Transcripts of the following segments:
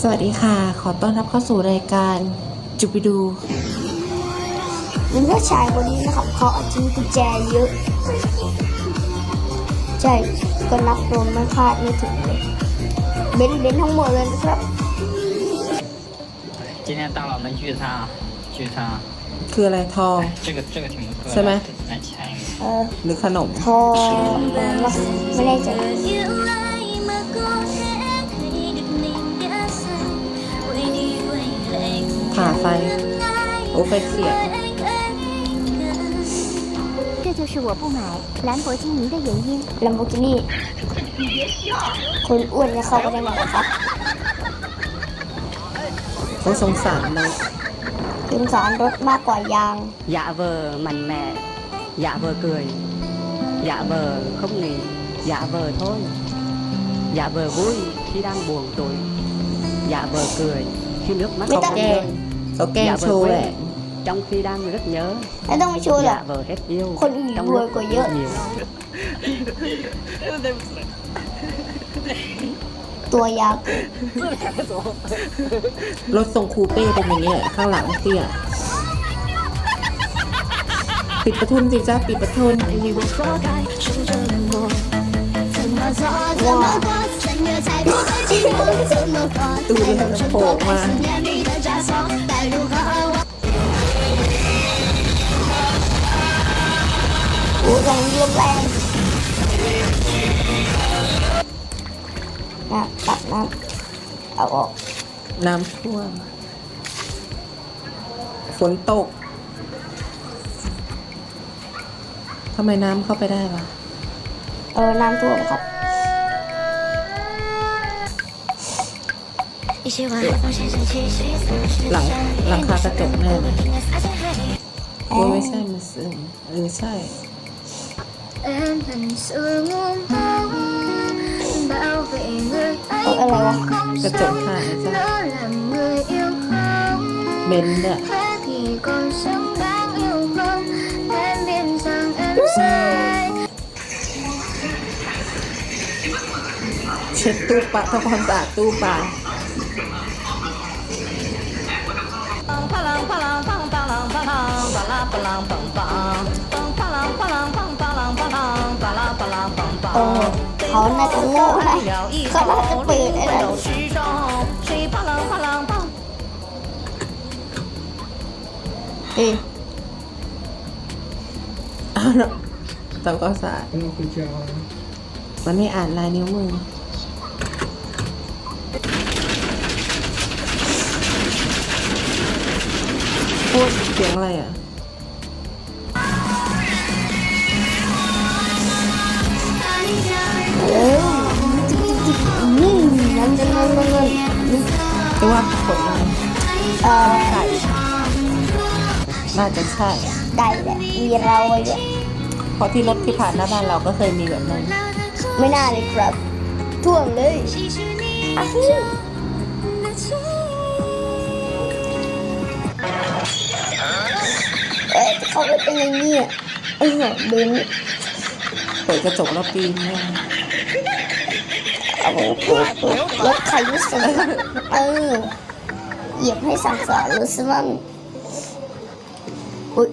สวัสดีค่ะ ขอต้อนรับเข้าสู่รายการจุบิดู มีผู้ชายคนนี้นะครับเขาเอาทิ้งกุญแจเยอะ ใช่ ก็นับรวมไม่พลาดไม่ถึงเลย เบนซ์เบนซ์ทั้งหมดเลยนะครับ 今天大佬们聚餐啊，聚餐啊！ คืออะไรทอง 这个这个挺不错的，是吗来签一个。 เออ หรือขนม ทอไม่แน่ใจ yêu ai ไฟ โอ้ไฟเขียว 这就是我不买兰博基尼的原因。 ลัมโบกินี่คนอ้วนจะเข้าไปได้ไหมครับ เขาสงสารเรา สงสารรถมากกว่ายาง dạ vờ mạnh mẽ dạ vờ cười dạ vờ không nghỉ dạ vờ thôi dạ vờ vui khi đang buồn tuổi dạ vờ cười khi nước mắt Người ta- không แกล้ง rơi Có kem dạ, xô lại Trong khi đang rất nhớ Em đang xô là Dạ vợ hết yêu Con ủi đuôi của vợ Tua dao Lốt sông khu bê bên mình nhỉ Khao lặng kia ปิดประทุนสิจ้าปิดประทุนว้าวตูนโผล่มา รงนี้ลมแรงนะตักน้ำเอาออก น้ำท่วม ฝนตก ทำไมน้ำเข้าไปได้วะ เออ น้ำท่วมครับ หลังหลังคากระจกแน่เลยโอไม่ใช่มันซึมรือใช่ Em thành sự ngu ngốc bảo vệ người ấy Ôi, ôi, ôi. không Cái chỗ sống thả ra. nữa làm người yêu không เบนซ์เนี่ย thế thì còn sống đáng yêu không em biết rằng em sai เช็ดตู้ปลาทำความสะอาดตู้ปลา pa lang pa lang pang pa lang pa lang pa la palang pang pang เขาน่าจะเลินะเขาน่าจะเปิดอะไรเอ๊ะเอาละทำความสะาดมันไม่อ่านลายนิ้วมือพูดเสียงอะไรอะ น่าจะใช่ไก่แหละมีเราไว้ด้วยเพราะที่รถที่ผ่านหน้าบ้านเราก็เคยมีแบบนั้นไม่น่าเลยครับท่วมเลยอะฮึเอ๊ะเขาไปเป็นอย่างนี้อะเออเบนซ์เปิดกระจกแล้วปีนเนี่ยเอาไปเปิดเปิดรถใครไม่สนเออเหยียบให้สั่งสอนรถซะมั่ งอุ้ย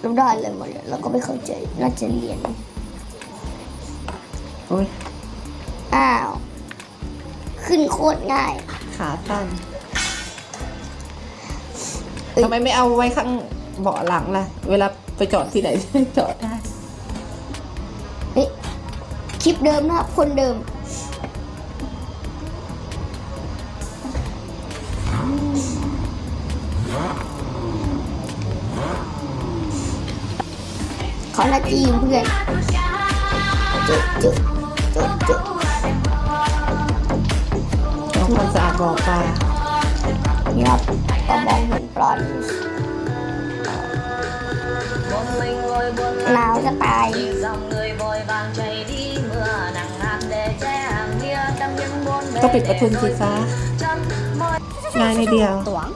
เราได้เลยหมดเลยเราก็ไม่เข้าใจน่าจะเรียนโอ้ยอ้าว ขึ้นโคตรง่าย ขาตั้นเอ้ย ทำไมไม่เอาไว้ข้างเบาะหลังล่ะ เวลาไปจอดที่ไหน จอดได้ เฮ้ยคลิปเดิมนะครับคนเดิม เขาน่าจะยืมเพื่อนจุ๊จุ๊จุ๊จุ๊ทำความสะอาดบ่อปลานี่ครับก็มองเห็นปลาอยู่หนาวจะตาย ก็ปิดประทุนสิฟ้าง่ายในเดียว toán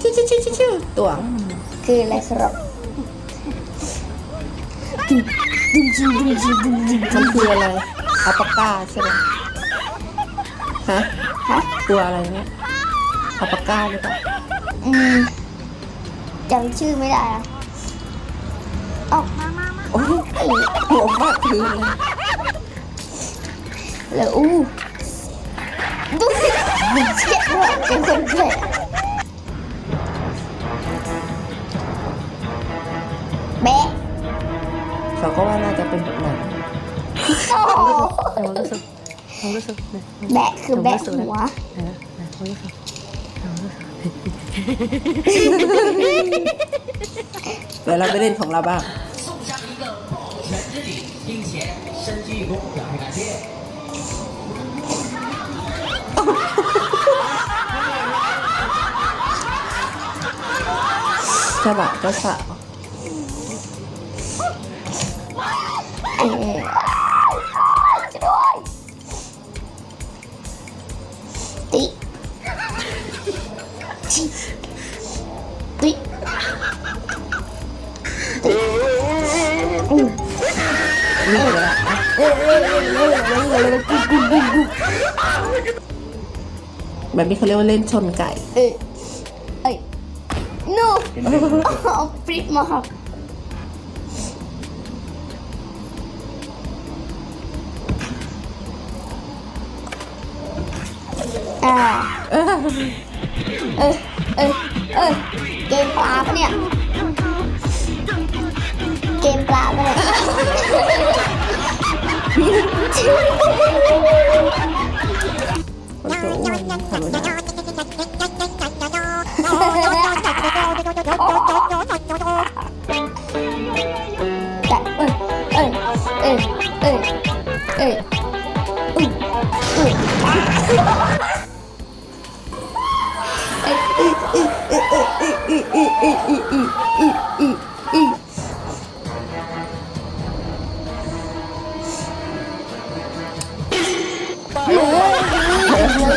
ชิวชิวชิวชิวชิตวง คืออะไรครับ ดึงดึงดึงดึงดึงดึงมันคืออะไรอัลปาก้าใช่ไหมฮะฮะตัวอะไรเนี่ยอัลปาก้าหรือเปล่าอืมจำชื่อไม่ได้อะเอ้ามามาโอ้ยหัวฟาดพื้นเลยแล้วอู้ดูสิเช็ดด้วยเป็นคนแปลก เขาก็ว่าน่าจะเป็นแบบนั้นโอ้โหความรู้สึกความรู้สึกนะแบะคือแบะหัวเออนะความรู้สึกเดี๋ยวเราไปเล่นของเราบ้างฉบับเจ้าสา แบบนี้เขาเรียกว่าเล่นชนไก่ เออเอ้ย no เอาปริบมาครับอ่าเออเออเออเกมปลาปะเนี่ย เกมปลาปะเนี่ย คนตัวอ้วน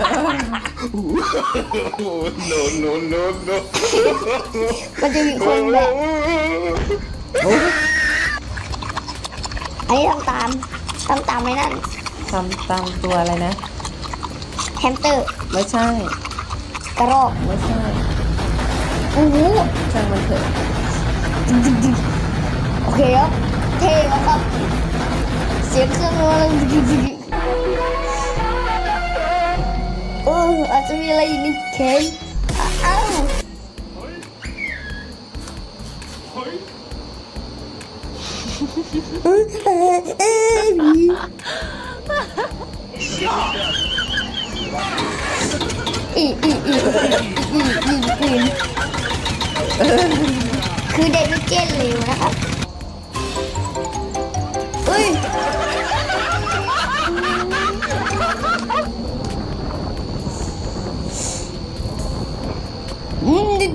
หน้าหมาปุ๊บดมดมมันจะมีคนแบบอันนี้ทำตามทำตามไม่นั่นทำตามตัวอะไรนะ แฮมสเตอร์ ไม่ใช่ กระรอกไม่ใช่อู้หูช่างมันเถอะโอเคครับ เท่มากครับ เสียงเครื่องมัน อาจจะมีอะไรอยู่ในเคนอ้าวเออเออเอออีอีอีอีอีอีคือไดมิเจนเร็วนะครับเอ้ย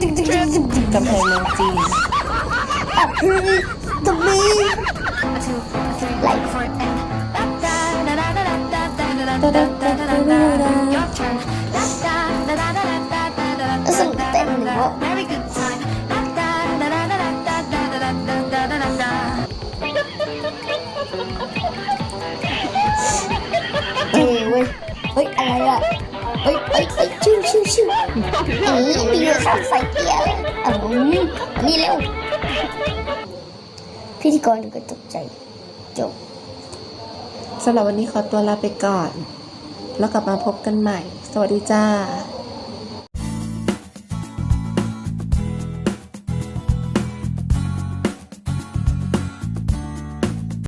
กดึกดึกดึกดึกดึกกำแพงเมืองจีนอะอืมตรงนี้ไหลสนุกเต้นหรือว่าเอ้ยเว้ยเฮ้ยอะไรอะ ชิวชิวชิวนี่มีเรือข้ามไฟเกียร์เลยอะอืมนี่เร็ว พิธีกรถึงก็ตกใจ จบ สำหรับวันนี้ขอตัวลาไปก่อน แล้วกลับมาพบกันใหม่ สวัสดีจ้า